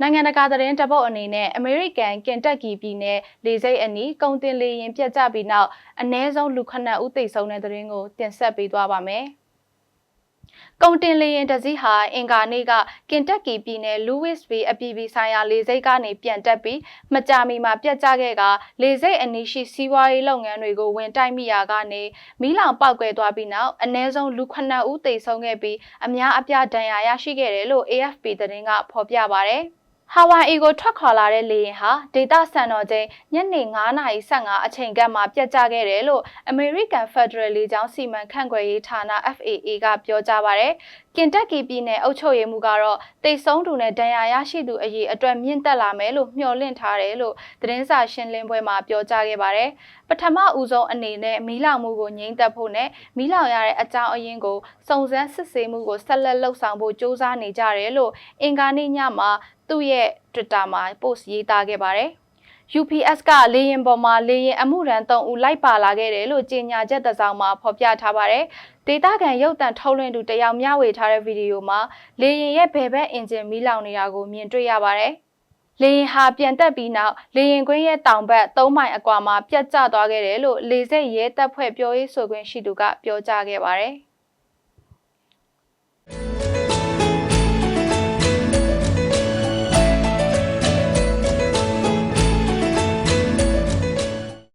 နိုင်ငံတကာသတင်းတပုတ်အနေနဲ့အမေရိကန်ကင်တက်ကီပြည်နယ်လေဆိပ်အနီးကုန်တင်လေယာဉ်ပြတ်ကျပြီးနောက်အ ਨੇ ဆုံးလူ9ဦးသေဆုံးတဲ့သတင်းကိုတင်ဆက်ပေးသွားပါမယ်။ကုန်တင်လေယာဉ်တစ်စီးဟာအင်ကာနေ့ကကင်တက်ကီပြည်နယ်လူးဝစ်ဗီအပြည်ပြည်ဆိုင်ရာလေဆိပ်ကနေပြန်တက်ပြီးမကြာမီမှာပြတ်ကျခဲ့ကလေဆိပ်အနီးရှိစီးပွားရေးလုပ်ငန်းတွေကိုဝင်တိုက်မိရာကနေမီးလောင်ပောက်ကွဲသွားပြီးနောက်အ ਨੇ ဆုံးလူ9ဦးသေဆုံးခဲ့ပြီးအများအပြားဒဏ်ရာရရှိခဲ့တယ်လို့ AFP သတင်းကဖော်ပြပါဗျ။ ဟာဝိုင်အီကိုထွက်ခွာလာတဲ့လေယာဉ်ဟာဒေတာစံတော်ချိန်ညနေ9:15အချိန်ကမှပြတ်ကျခဲ့တယ်လို့ American Federal လေကြောင်းစီမံခန့်ခွဲရေးဌာန FAA ကပြောကြားပါရယ်။ ကင်တက်ကီပြည်နယ်အုပ်ချုပ်ရေးမှူးကတော့တိတ်ဆုံးသူနဲ့ဒဏ်ရာရရှိသူအရေးအတွက်မြင့်တက်လာမယ်လို့မျှော်လင့်ထားတယ်လို့သတင်းစာရှင်းလင်းပွဲမှာပြောကြားခဲ့ပါတယ်။ပထမဦးဆုံးအနေနဲ့မီးလောင်မှုကိုငြိမ်းသက်ဖို့နဲ့မီးလောင်ရတဲ့အကြောင်းအရင်းကိုစုံစမ်းစစ်ဆေးမှုကိုဆက်လက်လှုပ်ဆောင်ဖို့စ조사နေကြတယ်လို့အင်ကာနေ့ညမှာသူ့ရဲ့ Twitter မှာ post ရေးသားခဲ့ပါတယ်။ UPS ကလေရင်ပေါ်မှာလေရင်အမှုရန်3ဦးလိုက်ပါလာခဲ့တယ်လို့ကြေညာချက်တစ်စောင်မှာဖော်ပြထားပါတယ်။ဒေတာကန်ရုပ်တံထုတ်လွှင့်သူတယောက်မျှဝေထားတဲ့ဗီဒီယိုမှာလေရင်ရဲ့ဘယ်ဘက်အင်ဂျင်မီးလောင်နေတာကိုမြင်တွေ့ရပါတယ်။လေရင်ဟာပြန်တက်ပြီးနောက်လေရင်ကွင်းရဲ့တောင်ဘက်3မိုင်အကွာမှာပြတ်ကျသွားခဲ့တယ်လို့လေဆိပ်ရဲတပ်ဖွဲ့ပြောရေးဆိုခွင့်ရှိသူကပြောကြားခဲ့ပါတယ်။